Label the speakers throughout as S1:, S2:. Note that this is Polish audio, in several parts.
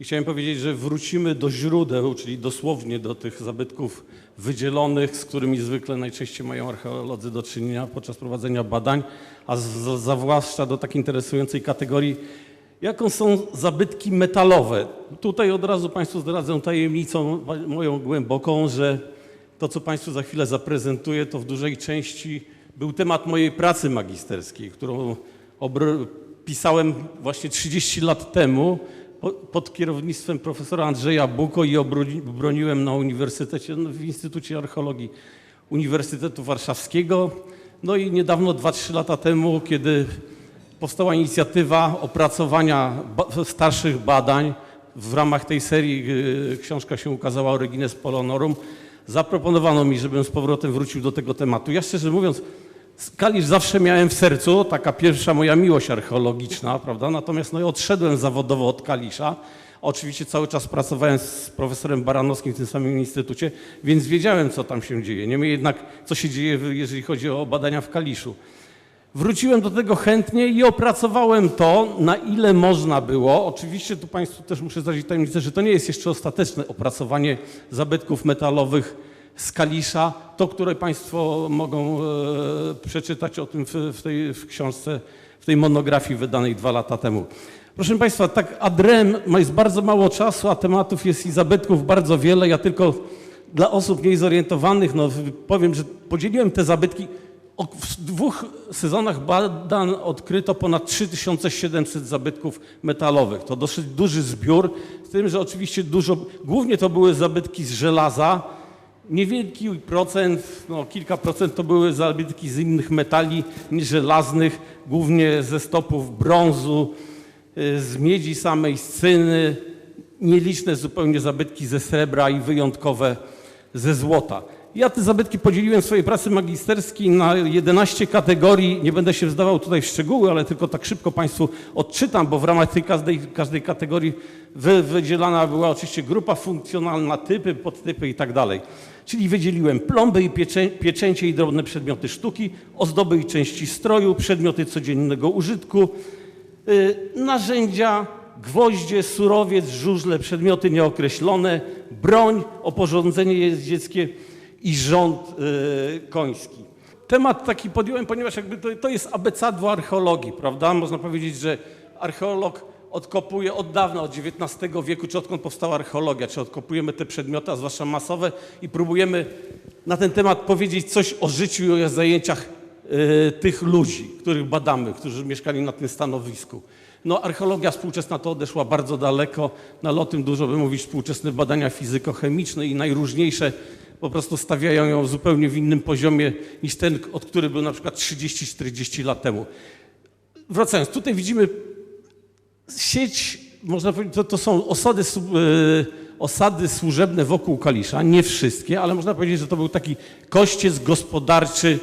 S1: I chciałem powiedzieć, że wrócimy do źródeł, czyli dosłownie do tych zabytków wydzielonych, z którymi zwykle najczęściej mają archeolodzy do czynienia podczas prowadzenia badań, a zwłaszcza do tak interesującej kategorii, jaką są zabytki metalowe. Tutaj od razu Państwu zdradzę tajemnicą moją głęboką, że to, co Państwu za chwilę zaprezentuję, to w dużej części był temat mojej pracy magisterskiej, którą pisałem właśnie 30 lat temu pod kierownictwem profesora Andrzeja Buko i obroni- broniłem na Uniwersytecie, no, w Instytucie Archeologii Uniwersytetu Warszawskiego. No i niedawno, 2-3 lata temu, kiedy powstała inicjatywa opracowania starszych badań. W ramach tej serii y, książka się ukazała Origines Polonorum. Zaproponowano mi, żebym z powrotem wrócił do tego tematu. Ja szczerze mówiąc, Kalisz zawsze miałem w sercu, taka pierwsza moja miłość archeologiczna, prawda? Natomiast no, odszedłem zawodowo od Kalisza. Oczywiście cały czas pracowałem z profesorem Baranowskim w tym samym instytucie, więc wiedziałem, co tam się dzieje. Niemniej jednak, co się dzieje, jeżeli chodzi o badania w Kaliszu. Wróciłem do tego chętnie i opracowałem to, na ile można było. Oczywiście tu Państwu też muszę zdradzić tajemnicę, że to nie jest jeszcze ostateczne opracowanie zabytków metalowych z Kalisza, to, które Państwo mogą e, przeczytać o tym w, w, tej, w książce, w tej monografii wydanej dwa lata temu. Proszę Państwa, tak adrem jest bardzo mało czasu, a tematów jest i zabytków bardzo wiele. Ja tylko dla osób mniej zorientowanych no, powiem, że podzieliłem te zabytki. W dwóch sezonach badań odkryto ponad 3700 zabytków metalowych. To dosyć duży zbiór, z tym, że oczywiście dużo, głównie to były zabytki z żelaza. Niewielki procent, no kilka procent to były zabytki z innych metali niż żelaznych, głównie ze stopów brązu, y, z miedzi samej, z cyny, nieliczne zupełnie zabytki ze srebra i wyjątkowe ze złota. Ja te zabytki podzieliłem w swojej pracy magisterskiej na 11 kategorii. Nie będę się wdawał tutaj w szczegóły, ale tylko tak szybko Państwu odczytam, bo w ramach tej każdej, każdej kategorii wy, wydzielana była oczywiście grupa funkcjonalna, typy, podtypy i tak dalej. Czyli wydzieliłem plomby i pieczę, pieczęcie i drobne przedmioty sztuki, ozdoby i części stroju, przedmioty codziennego użytku, y, narzędzia, gwoździe, surowiec, żużle, przedmioty nieokreślone, broń, oporządzenie jeździeckie i rząd y, koński. Temat taki podjąłem, ponieważ jakby to, to jest abecadło archeologii, prawda? Można powiedzieć, że archeolog odkopuje od dawna, od XIX wieku, czy odkąd powstała archeologia, czy odkopujemy te przedmioty, a zwłaszcza masowe i próbujemy na ten temat powiedzieć coś o życiu i o zajęciach y, tych ludzi, których badamy, którzy mieszkali na tym stanowisku. No, archeologia współczesna to odeszła bardzo daleko, no, ale o tym dużo by mówić współczesne badania fizykochemiczne i najróżniejsze po prostu stawiają ją zupełnie w innym poziomie niż ten, od który był na przykład 30-40 lat temu. Wracając, tutaj widzimy sieć, można powiedzieć, to, to są osady, e, osady służebne wokół Kalisza, nie wszystkie, ale można powiedzieć, że to był taki kościec gospodarczy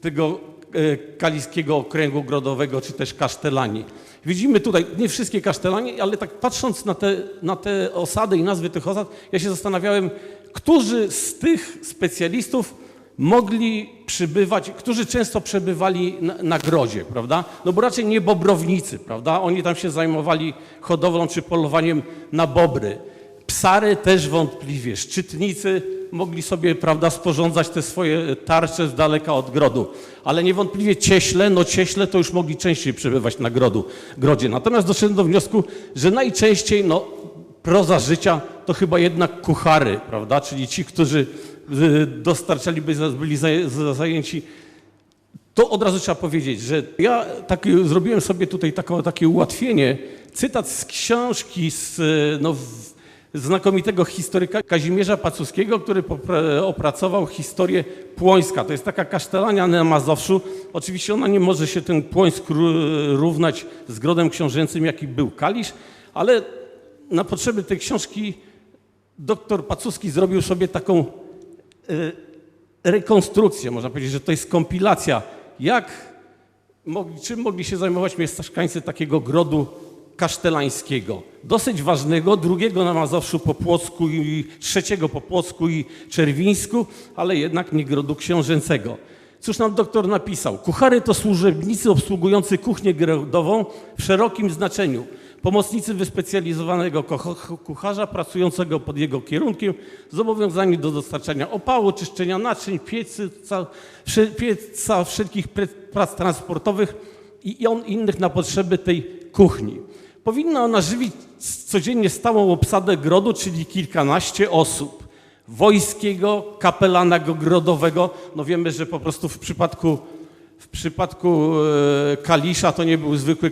S1: tego e, kaliskiego okręgu grodowego, czy też kasztelanii. Widzimy tutaj nie wszystkie kasztelanie, ale tak patrząc na te, na te osady i nazwy tych osad, ja się zastanawiałem, którzy z tych specjalistów mogli przybywać, którzy często przebywali na, na grodzie, prawda? No bo raczej nie bobrownicy, prawda? Oni tam się zajmowali hodowlą czy polowaniem na bobry. Psary też wątpliwie. Szczytnicy mogli sobie, prawda, sporządzać te swoje tarcze z daleka od grodu. Ale niewątpliwie cieśle, no cieśle to już mogli częściej przebywać na grodu, grodzie. Natomiast doszedłem do wniosku, że najczęściej, no, proza życia to chyba jednak kuchary, prawda? Czyli ci, którzy dostarczaliby, byli zaję- za- zajęci to od razu trzeba powiedzieć, że ja tak, zrobiłem sobie tutaj taką, takie ułatwienie. Cytat z książki z, no, znakomitego historyka Kazimierza Pacuskiego, który opracował historię Płońska. To jest taka kasztelania na Mazowszu. Oczywiście ona nie może się ten Płońsk ró- równać z grodem książęcym, jaki był Kalisz, ale na potrzeby tej książki doktor Pacuski zrobił sobie taką rekonstrukcję, można powiedzieć, że to jest kompilacja, jak czym mogli się zajmować mieszkańcy takiego grodu kasztelańskiego. Dosyć ważnego, drugiego na Mazowszu po Płocku i trzeciego po Płocku i Czerwińsku, ale jednak nie grodu książęcego. Cóż nam doktor napisał? Kuchary to służebnicy obsługujący kuchnię grodową w szerokim znaczeniu. Pomocnicy wyspecjalizowanego kucharza pracującego pod jego kierunkiem zobowiązani do dostarczania opału, czyszczenia naczyń, pieca, pieca wszelkich prac transportowych i on innych na potrzeby tej kuchni. Powinna ona żywić codziennie stałą obsadę grodu, czyli kilkanaście osób. Wojskiego, kapelana grodowego. No wiemy, że po prostu w przypadku, w przypadku e, Kalisza to nie był zwykły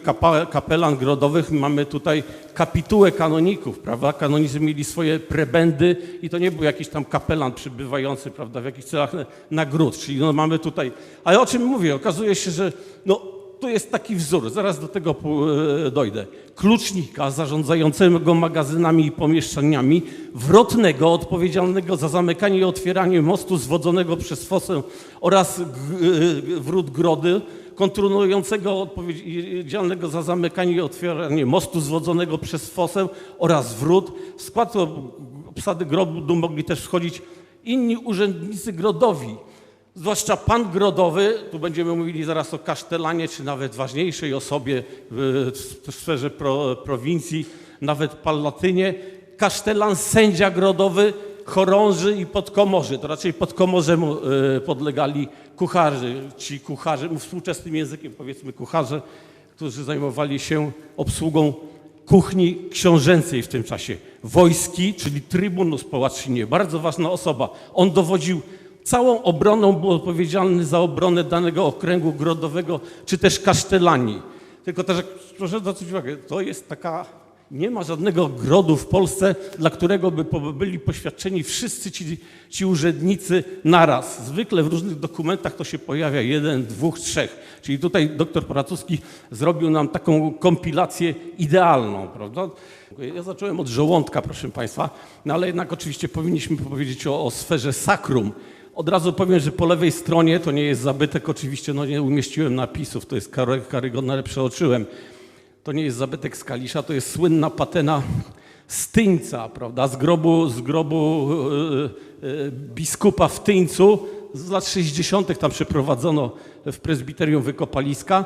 S1: kapelan grodowych. Mamy tutaj kapitułę kanoników, prawda? Kanonicy mieli swoje prebendy i to nie był jakiś tam kapelan przybywający, prawda, w jakichś celach nagród. Czyli no mamy tutaj... Ale o czym mówię? Okazuje się, że no, tu jest taki wzór, zaraz do tego e, dojdę. Klucznika zarządzającego magazynami i pomieszczeniami, wrotnego odpowiedzialnego za zamykanie i otwieranie mostu zwodzonego przez fosę oraz e, wrót grody, kontynuującego odpowiedzialnego za zamykanie i otwieranie mostu zwodzonego przez fosę oraz wrót. W skład obsady grodu mogli też wchodzić inni urzędnicy grodowi, Zwłaszcza pan Grodowy, tu będziemy mówili zaraz o kasztelanie, czy nawet ważniejszej osobie w sferze pro, prowincji, nawet palatynie. Kasztelan, sędzia Grodowy, chorąży i podkomorzy. To raczej podkomorzemu e, podlegali kucharzy. Ci kucharze, współczesnym językiem powiedzmy kucharze, którzy zajmowali się obsługą kuchni książęcej w tym czasie. Wojski, czyli trybunus po łacinie, bardzo ważna osoba. On dowodził całą obroną, był odpowiedzialny za obronę danego okręgu grodowego, czy też kasztelanii. Tylko też, proszę zwrócić uwagę, to jest taka, nie ma żadnego grodu w Polsce, dla którego by byli poświadczeni wszyscy ci, ci urzędnicy naraz. Zwykle w różnych dokumentach to się pojawia jeden, dwóch, trzech. Czyli tutaj doktor Paracuski zrobił nam taką kompilację idealną, prawda? Ja zacząłem od żołądka, proszę Państwa, no ale jednak oczywiście powinniśmy powiedzieć o, o sferze sakrum. Od razu powiem, że po lewej stronie to nie jest zabytek, oczywiście no nie umieściłem napisów, to jest kary- karygodne, ale przeoczyłem. To nie jest zabytek z Kalisza, to jest słynna patena Styńca, prawda, z grobu, z grobu e, e, biskupa w Tyńcu z lat 60. tam przeprowadzono w prezbiterium wykopaliska.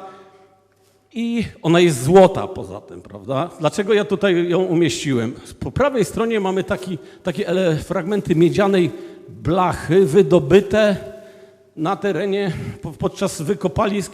S1: I ona jest złota poza tym, prawda? Dlaczego ja tutaj ją umieściłem? Po prawej stronie mamy taki, takie fragmenty miedzianej blachy wydobyte na terenie, po- podczas wykopalisk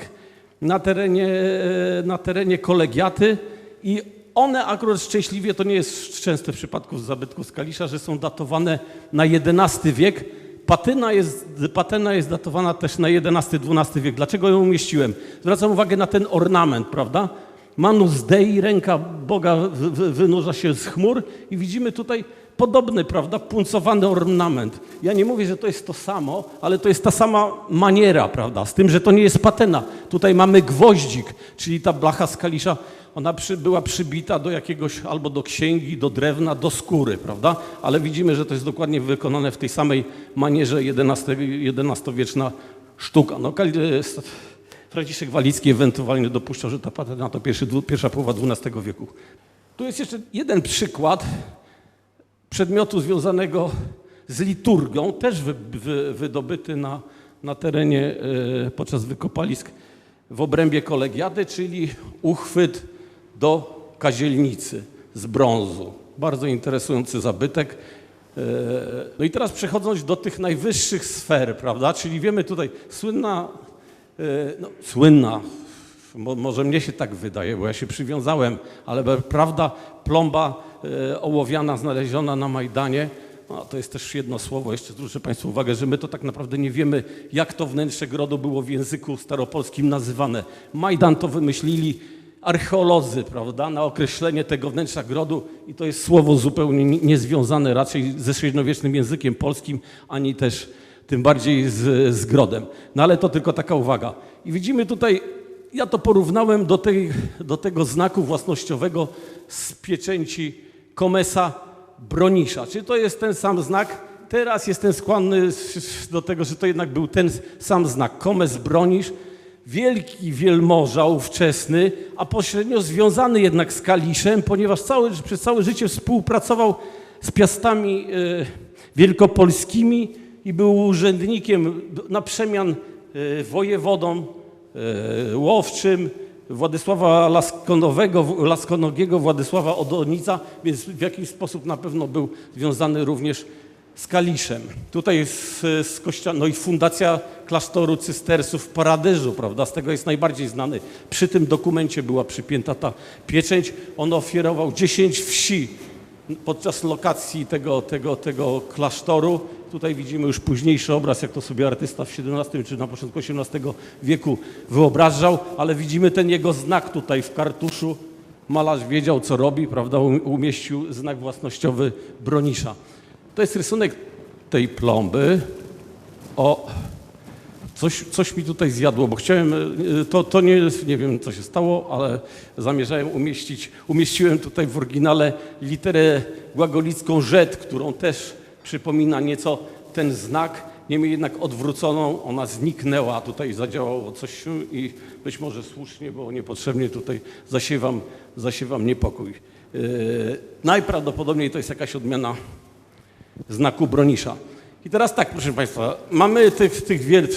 S1: na terenie, e, na terenie kolegiaty i one akurat szczęśliwie, to nie jest częste w przypadku zabytków z Kalisza, że są datowane na XI wiek. Patyna jest, patyna jest datowana też na XI-XII wiek. Dlaczego ją umieściłem? Zwracam uwagę na ten ornament, prawda? Manus Dei, ręka Boga wy- wy- wynurza się z chmur i widzimy tutaj podobny, prawda, puncowany ornament. Ja nie mówię, że to jest to samo, ale to jest ta sama maniera, prawda, z tym, że to nie jest patyna. Tutaj mamy gwoździk, czyli ta blacha z kalisza, ona przy, była przybita do jakiegoś, albo do księgi, do drewna, do skóry, prawda, ale widzimy, że to jest dokładnie wykonane w tej samej manierze XI-wieczna sztuka. No, Kali- Franciszek Walicki ewentualnie dopuszczał, że ta patyna to pierwszy, pierwsza połowa XII wieku. Tu jest jeszcze jeden przykład przedmiotu związanego z liturgią, też wy, wy, wydobyty na, na terenie e, podczas wykopalisk w obrębie kolegiady, czyli uchwyt do kazielnicy z brązu. Bardzo interesujący zabytek. E, No i teraz przechodząc do tych najwyższych sfer, prawda, czyli wiemy tutaj słynna, e, no, słynna, Mo, może mnie się tak wydaje, bo ja się przywiązałem, ale prawda, plomba e, ołowiana znaleziona na Majdanie, no, to jest też jedno słowo, jeszcze zwrócę Państwu uwagę, że my to tak naprawdę nie wiemy, jak to wnętrze grodu było w języku staropolskim nazywane. Majdan to wymyślili archeolodzy, prawda, na określenie tego wnętrza grodu i to jest słowo zupełnie nie- niezwiązane raczej ze średniowiecznym językiem polskim, ani też tym bardziej z, z grodem. No ale to tylko taka uwaga. I widzimy tutaj ja to porównałem do, tej, do tego znaku własnościowego z pieczęci Komesa Bronisza. Czy to jest ten sam znak? Teraz jestem skłonny do tego, że to jednak był ten sam znak. Komes Bronisz, wielki wielmoża ówczesny, a pośrednio związany jednak z Kaliszem, ponieważ cały, przez całe życie współpracował z piastami e, wielkopolskimi i był urzędnikiem na przemian e, wojewodą łowczym, Władysława Laskonowego, Laskonogiego, Władysława Odonica, więc w jakiś sposób na pewno był związany również z Kaliszem. Tutaj z, z kościoła, no i fundacja klasztoru cystersów w Paradyżu, prawda, z tego jest najbardziej znany. Przy tym dokumencie była przypięta ta pieczęć. On ofiarował 10 wsi podczas lokacji tego, tego, tego klasztoru. Tutaj widzimy już późniejszy obraz, jak to sobie artysta w XVII czy na początku XVIII wieku wyobrażał, ale widzimy ten jego znak tutaj w kartuszu. Malarz wiedział, co robi, prawda, um- umieścił znak własnościowy Bronisza. To jest rysunek tej plomby. O, Coś, coś mi tutaj zjadło, bo chciałem, y, to, to nie, nie wiem co się stało, ale zamierzałem umieścić, umieściłem tutaj w oryginale literę głagolicką rzet, którą też przypomina nieco ten znak, niemniej jednak odwróconą, ona zniknęła, tutaj zadziałało coś i być może słusznie, bo niepotrzebnie tutaj zasiewam, zasiewam niepokój. Yy, najprawdopodobniej to jest jakaś odmiana znaku Bronisza. I teraz tak, proszę Państwa, mamy tych, tych wiel,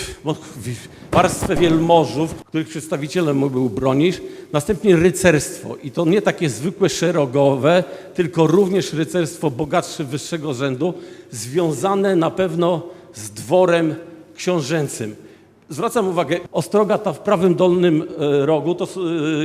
S1: warstwę wielmożów, których przedstawicielem był Bronisz, następnie rycerstwo i to nie takie zwykłe szerogowe, tylko również rycerstwo bogatsze, wyższego rzędu, związane na pewno z dworem książęcym. Zwracam uwagę, ostroga ta w prawym dolnym e, rogu to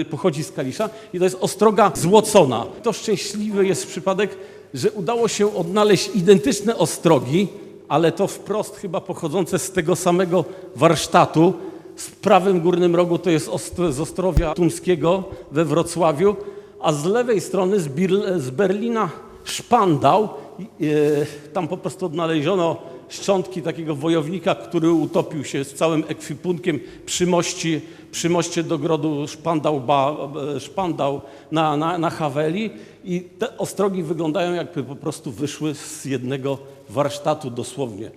S1: e, pochodzi z Kalisza i to jest ostroga złocona. To szczęśliwy jest przypadek, że udało się odnaleźć identyczne ostrogi, ale to wprost chyba pochodzące z tego samego warsztatu. W prawym górnym rogu to jest z Ostrowia Tumskiego we Wrocławiu, a z lewej strony z, z Berlina Szpandał. E, Tam po prostu odnaleziono szczątki takiego wojownika, który utopił się z całym ekwipunkiem przy moście, przy moście do grodu Szpandał, ba, Szpandał na, na, na Haweli i te ostrogi wyglądają jakby po prostu wyszły z jednego warsztatu dosłownie.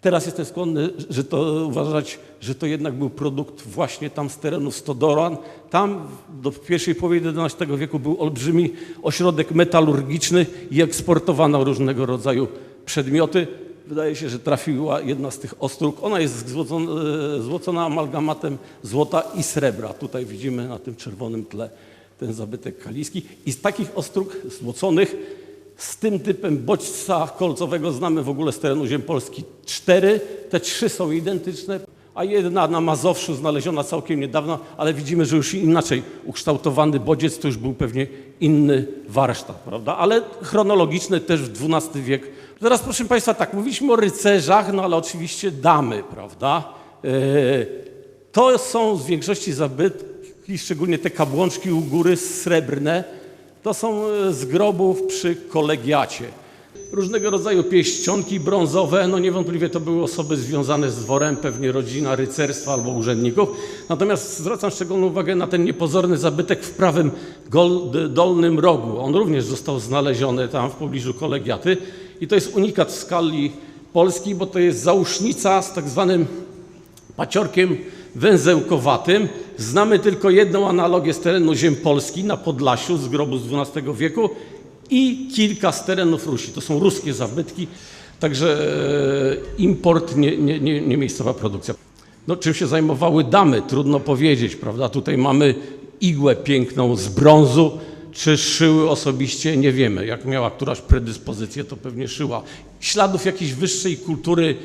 S1: Teraz jestem skłonny, że to uważać, że to jednak był produkt właśnie tam z terenów Stodoran. Tam do pierwszej połowy XI wieku był olbrzymi ośrodek metalurgiczny i eksportowano różnego rodzaju przedmioty. Wydaje się, że trafiła jedna z tych ostróg. Ona jest złocona, e, złocona amalgamatem złota i srebra. Tutaj widzimy na tym czerwonym tle ten zabytek kaliski. I z takich ostróg złoconych z tym typem bodźca kolcowego znamy w ogóle z terenu ziem Polski cztery. Te trzy są identyczne, a jedna na Mazowszu znaleziona całkiem niedawno, ale widzimy, że już inaczej ukształtowany bodziec to już był pewnie inny warsztat, prawda? Ale chronologiczny też w XII wiek. Teraz proszę Państwa, tak, mówiliśmy o rycerzach, no ale oczywiście damy, prawda? E, To są z większości zabytki, szczególnie te kabłączki u góry srebrne, to są e, z grobów przy kolegiacie. Różnego rodzaju pieścionki brązowe, no niewątpliwie to były osoby związane z dworem, pewnie rodzina rycerstwa albo urzędników. Natomiast zwracam szczególną uwagę na ten niepozorny zabytek w prawym dolnym rogu. On również został znaleziony tam w pobliżu kolegiaty i to jest unikat w skali Polski, bo to jest zausznica z tak zwanym paciorkiem węzełkowatym. Znamy tylko jedną analogię z terenu ziem Polski na Podlasiu z grobu z XII wieku i kilka z terenów Rusi. To są ruskie zabytki, także e, import, nie, nie, nie, nie miejscowa produkcja. No, czym się zajmowały damy? Trudno powiedzieć, prawda? Tutaj mamy igłę piękną z brązu, czy szyły osobiście, nie wiemy. Jak miała któraś predyspozycję, to pewnie szyła. Śladów jakiejś wyższej kultury,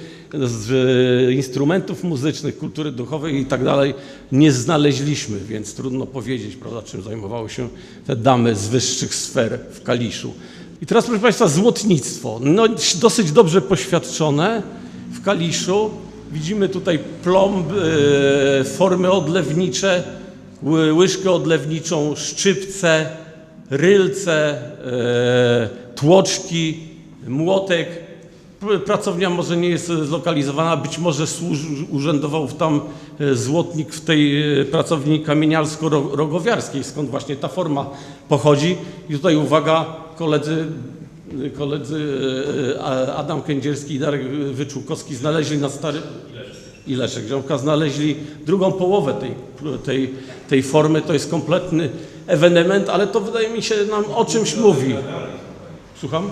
S1: z instrumentów muzycznych, kultury duchowej i tak dalej nie znaleźliśmy, więc trudno powiedzieć, prawda, czym zajmowały się te damy z wyższych sfer w Kaliszu. I teraz, proszę Państwa, złotnictwo. No, dosyć dobrze poświadczone w Kaliszu. Widzimy tutaj plomb, e, formy odlewnicze, ły- łyżkę odlewniczą, szczypce, rylce, e, tłoczki, młotek. Pracownia może nie jest zlokalizowana, być może urzędował tam e, złotnik w tej e, pracowni kamieniarsko-rogowiarskiej, skąd właśnie ta forma pochodzi. I tutaj uwaga, koledzy, koledzy Adam Kędzierski i Darek Wyczółkowski znaleźli na stary... I Leszek Ziomka znaleźli drugą połowę tej, tej, tej formy. To jest kompletny ewenement, ale to wydaje mi się nam o czymś mówi. Słucham?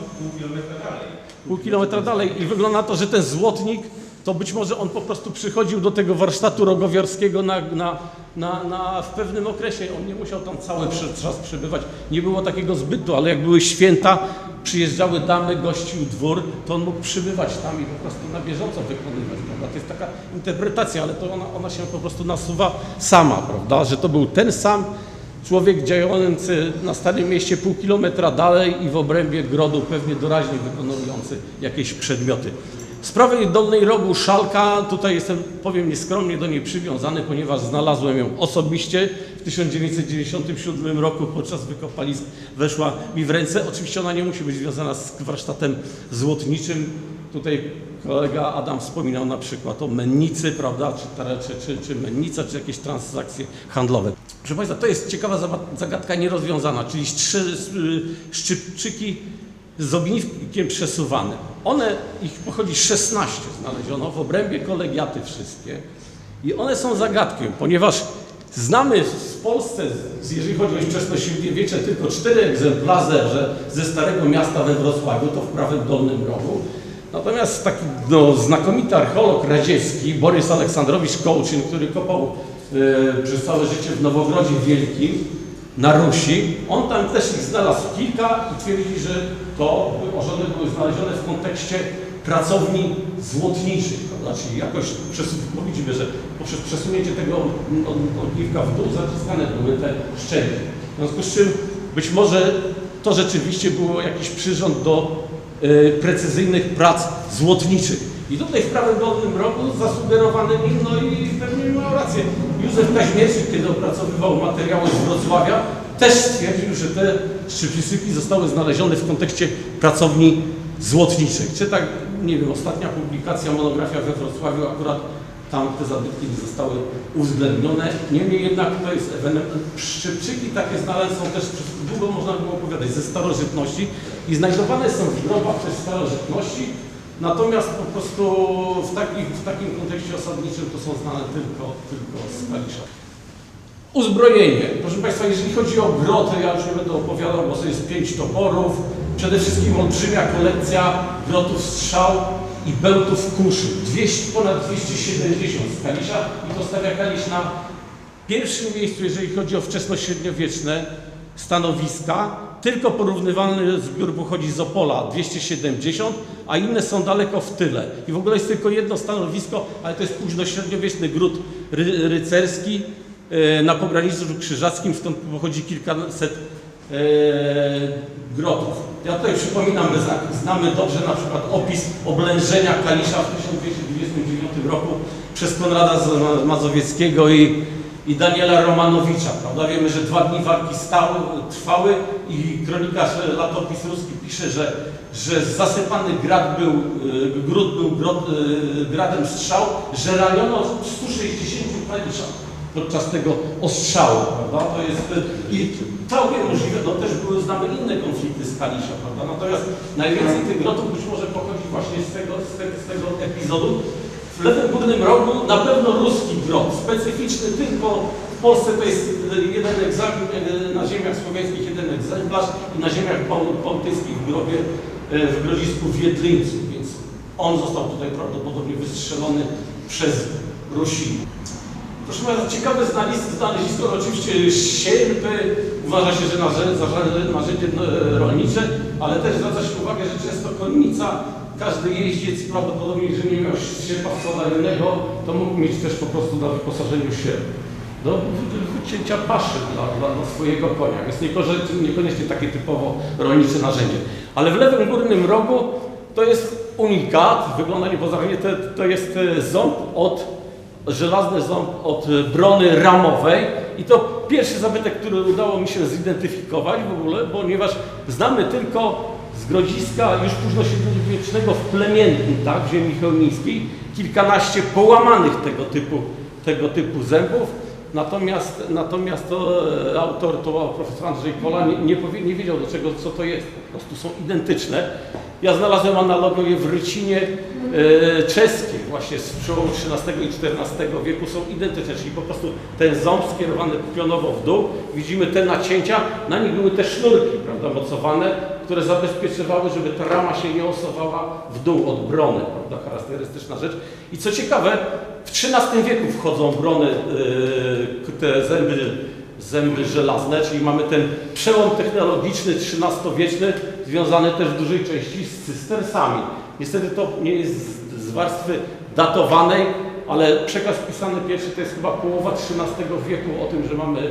S1: Pół kilometra dalej. I wygląda na to, że ten złotnik to być może on po prostu przychodził do tego warsztatu rogowiarskiego na, na, na, na, w pewnym okresie. On nie musiał tam cały czas przebywać. Nie było takiego zbytu, ale jak były święta, przyjeżdżały damy, gościł dwór, to on mógł przybywać tam i po prostu na bieżąco wykonywać. Prawda? To jest taka interpretacja, ale to ona, ona się po prostu nasuwa sama, prawda? że to był ten sam człowiek działający na Starym Mieście pół kilometra dalej i w obrębie grodu pewnie doraźnie wykonujący jakieś przedmioty. Z prawej dolnej rogu szalka, tutaj jestem, powiem nieskromnie do niej przywiązany, ponieważ znalazłem ją osobiście w 1997 roku podczas wykopalisk weszła mi w ręce. Oczywiście ona nie musi być związana z warsztatem złotniczym. Tutaj kolega Adam wspominał na przykład o mennicy, prawda, czy, czy, czy, czy mennica, czy jakieś transakcje handlowe. Proszę Państwa, to jest ciekawa zagadka nierozwiązana, czyli trzy y, szczypczyki z ogniskiem przesuwanym. One, ich pochodzi 16 znaleziono w obrębie kolegiaty wszystkie i one są zagadką, ponieważ znamy w Polsce, jeżeli chodzi o wczesnośredniowiecze, tylko cztery egzemplarze ze Starego Miasta we Wrocławiu, to w prawym dolnym rogu. Natomiast taki no, znakomity archeolog radziecki, Borys Aleksandrowicz Kołczyn, który kopał e, przez całe życie w Nowogrodzie Wielkim, na Rusi. On tam też ich znalazł kilka i twierdzi, że to one były znalezione w kontekście pracowni złotniczych, prawda? czyli jakoś widzimy, że poprzez przesunięcie tego ogniwka w dół zaciskane były te szczęki. W związku z czym być może to rzeczywiście było jakiś przyrząd do precyzyjnych prac złotniczych. I tutaj w prawym dolnym rogu zasugerowany mi, no i pewnie miał rację, Józef Kaźmierczyk, kiedy opracowywał materiały z Wrocławia, też stwierdził, że te szczypisyki zostały znalezione w kontekście pracowni złotniczych. Czy tak, nie wiem, ostatnia publikacja, monografia we Wrocławiu, akurat tam te zabytki nie zostały uwzględnione. Niemniej jednak to jest ewenement. Szczypczyki takie znane są też, długo można było opowiadać, ze starożytności i znajdowane są w grobach też starożytności, natomiast po prostu w, w takim kontekście osadniczym to są znane tylko, tylko z Kalisza. Uzbrojenie. Proszę Państwa, jeżeli chodzi o groty, ja już nie będę opowiadał, bo to jest pięć toporów. Przede wszystkim olbrzymia kolekcja grotów strzał i bełtów kuszy. 200, ponad 270 z Kalisza i to stawia Kalisz na pierwszym miejscu, jeżeli chodzi o wczesnośredniowieczne stanowiska. Tylko porównywalny zbiór pochodzi z Opola 270, a inne są daleko w tyle. I w ogóle jest tylko jedno stanowisko, ale to jest późnośredniowieczny gród ry rycerski e, na pograniczu krzyżackim, skąd pochodzi kilkaset grotów. Ja tutaj przypominam, my zna- znamy dobrze na przykład opis oblężenia Kalisza w 1229 roku przez Konrada Mazowieckiego i, i Daniela Romanowicza. Prawda? Wiemy, że dwa dni walki stały, trwały i kronikarz e, latopis ruski pisze, że, że zasypany grad był, e, gród był e, gradem strzał, że raniono 160 Kalisza podczas tego ostrzału, prawda? To jest i całkiem możliwe, no też były znane inne konflikty z Kalisza, prawda? Natomiast najwięcej tych grotów być może pochodzi właśnie z tego, z z tego epizodu. W lewym górnym rogu na pewno ruski grot, specyficzny tylko w Polsce to jest jeden egzamin, e, na ziemiach słowiańskich jeden egzemplarz i na ziemiach bał- bałtyckich w grobie, e, w grodzisku w Jedlińcu, więc on został tutaj prawdopodobnie wystrzelony przez Rusinów. Proszę Państwa, ciekawe znalezisko, oczywiście sierpy, uważa się, że narzędzie e, rolnicze, ale też zwraca się uwagę, że często konnica, każdy jeździec prawdopodobnie, jeżeli nie miał sierpa solarialnego, to mógł mieć też po prostu na wyposażeniu sierp. Do wycięcia paszy dla, dla, swojego konia, więc niekoniecznie, niekoniecznie takie typowo rolnicze narzędzie. Ale w lewym górnym rogu to jest unikat, wygląda niepozornie, to, to jest e, ząb od żelazny ząb od brony ramowej i to pierwszy zabytek, który udało mi się zidentyfikować w ogóle, ponieważ znamy tylko z grodziska już późnośredniowiecznego w Plemiętnym, tak, w ziemi chełmińskiej, kilkanaście połamanych tego typu, tego typu zębów. Natomiast, natomiast to, e, autor, to profesor Andrzej Kola, nie, nie, powie, nie wiedział do czego, co to jest. Po prostu są identyczne. Ja znalazłem analogię w Rycinie e, czeskiej, właśnie z przełomu XIII i XIV wieku są identyczne, czyli po prostu ten ząb skierowany pionowo w dół, widzimy te nacięcia, na nich były te sznurki, prawda, mocowane, które zabezpieczywały, żeby ta rama się nie osuwała w dół od brony, prawda, charakterystyczna rzecz. I co ciekawe, w XIII wieku wchodzą brony, yy, te zęby, zęby żelazne, czyli mamy ten przełom technologiczny XIII-wieczny, związany też w dużej części z cystersami. Niestety to nie jest z- warstwy datowanej, ale przekaz pisany pierwszy to jest chyba połowa XIII wieku o tym, że mamy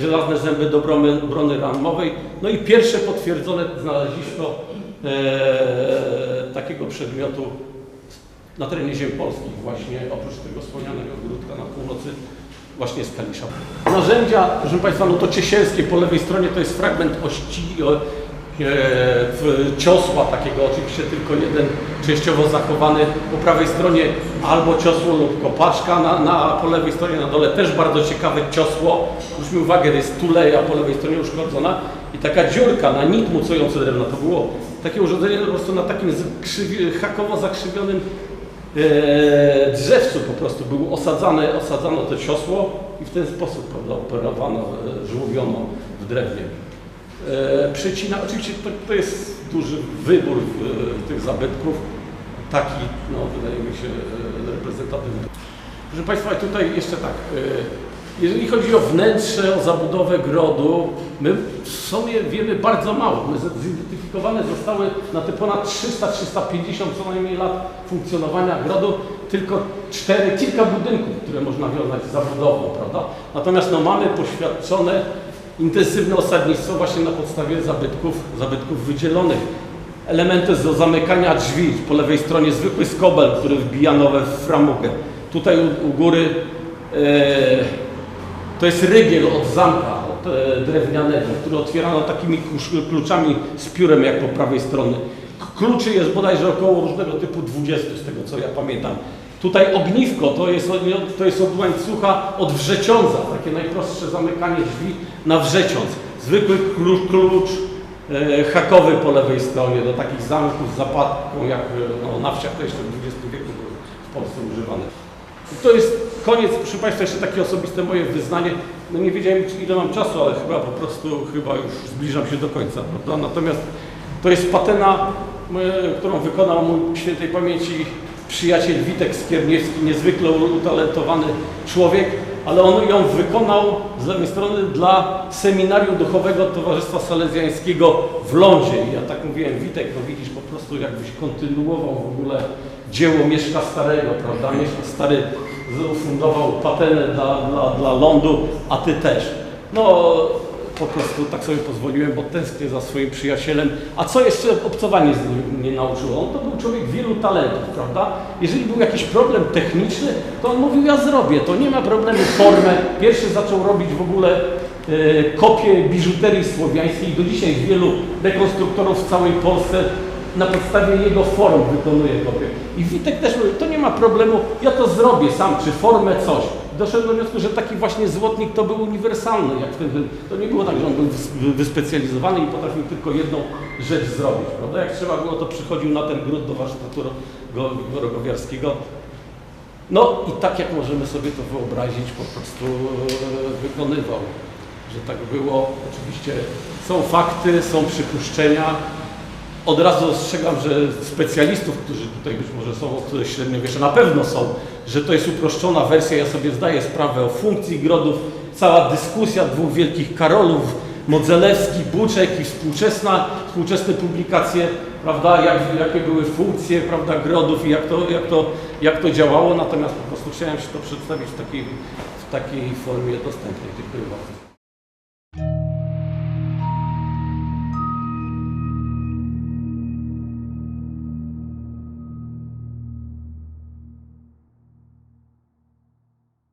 S1: żelazne zęby do brony, ramowej. No i pierwsze potwierdzone znalezisko e, takiego przedmiotu na terenie ziem polskich właśnie, oprócz tego wspomnianego grudka na północy, właśnie z Kalisza. Narzędzia, proszę Państwa, no to ciesielskie po lewej stronie to jest fragment ości, e, ciosła takiego, oczywiście tylko jeden częściowo zachowany. Po prawej stronie albo ciosło lub kopaczka, na, na, po lewej stronie na dole też bardzo ciekawe ciosło. Zwróćmy uwagę, to jest tuleja po lewej stronie uszkodzona i taka dziurka na nit mucujący drewno. To było takie urządzenie po prostu na takim hakowo zakrzywionym e, drzewcu po prostu było osadzane, osadzano to ciosło i w ten sposób operowano, e, żłobiono w drewnie. E, przecina, oczywiście to, to jest duży wybór tych zabytków, taki, no wydaje mi się, e, reprezentatywny. Proszę Państwa, tutaj jeszcze tak, e, jeżeli chodzi o wnętrze, o zabudowę grodu, my w sumie wiemy bardzo mało. My zidentyfikowane zostały na te ponad 300-350 co najmniej lat funkcjonowania grodu tylko cztery, kilka budynków, które można wiązać z zabudową, prawda? Natomiast no, mamy poświadczone intensywne osadnictwo właśnie na podstawie zabytków, zabytków wydzielonych. Elementy do zamykania drzwi, po lewej stronie zwykły skobel, który wbija nowe w framugę. Tutaj u, u góry e, to jest rygiel od zamka od, e, drewnianego, który otwierano takimi klucz- kluczami z piórem jak po prawej stronie. Kluczy jest bodajże około różnego typu 20 z tego co ja pamiętam. Tutaj ogniwko to jest, to jest od łańcucha od wrzeciąca, takie najprostsze zamykanie drzwi na wrzeciąc. Zwykły klucz, klucz e, hakowy po lewej stronie do takich zamków z zapadką jak no, na wsiach jeszcze w XX wieku były w Polsce używane. To jest koniec, proszę Państwa, jeszcze takie osobiste moje wyznanie. No nie wiedziałem ile mam czasu, ale chyba po prostu chyba już zbliżam się do końca, prawda? Natomiast to jest patena, e, którą wykonał mój świętej pamięci przyjaciel Witek Skierniewski, niezwykle utalentowany człowiek, ale on ją wykonał z lewej strony dla Seminarium Duchowego Towarzystwa Salezjańskiego w Lądzie. I ja tak mówiłem, Witek, no widzisz, po prostu jakbyś kontynuował w ogóle dzieło Mieszka Starego, prawda? Mieszka Stary ufundował patenę dla, dla, dla lądu, a ty też. No, po prostu tak sobie pozwoliłem, bo tęsknię za swoim przyjacielem. A co jeszcze obcowanie z nim mnie nauczyło? On to był człowiek wielu talentów, prawda? Jeżeli był jakiś problem techniczny, to on mówił, ja zrobię, to nie ma problemu, formę. Pierwszy zaczął robić w ogóle e, kopie biżuterii słowiańskiej. Do dzisiaj wielu rekonstruktorów w całej Polsce na podstawie jego form wykonuje kopię. I Witek też mówi, to nie ma problemu, ja to zrobię sam, czy formę, coś. Doszedłem do wniosku, że taki właśnie złotnik to był uniwersalny. Jak to nie było tak, że on był wys- wyspecjalizowany i potrafił tylko jedną rzecz zrobić. Prawda? Jak trzeba było, to przychodził na ten gród do warsztatu ro- go- rogowiarskiego. No i tak jak możemy sobie to wyobrazić, po prostu e, wykonywał. Że tak było. Oczywiście są fakty, są przypuszczenia. Od razu ostrzegam, że specjalistów, którzy tutaj być może są od średniowiecza, na pewno są, że to jest uproszczona wersja. Ja sobie zdaję sprawę o funkcji grodów. Cała dyskusja dwóch wielkich Karolów, Modzelewski, Buczek i współczesna, współczesne publikacje, prawda, jak, jakie były funkcje, prawda, grodów i jak to, jak, to, jak to działało. Natomiast po prostu chciałem się to przedstawić w takiej, w takiej formie dostępnej. Dziękuję bardzo.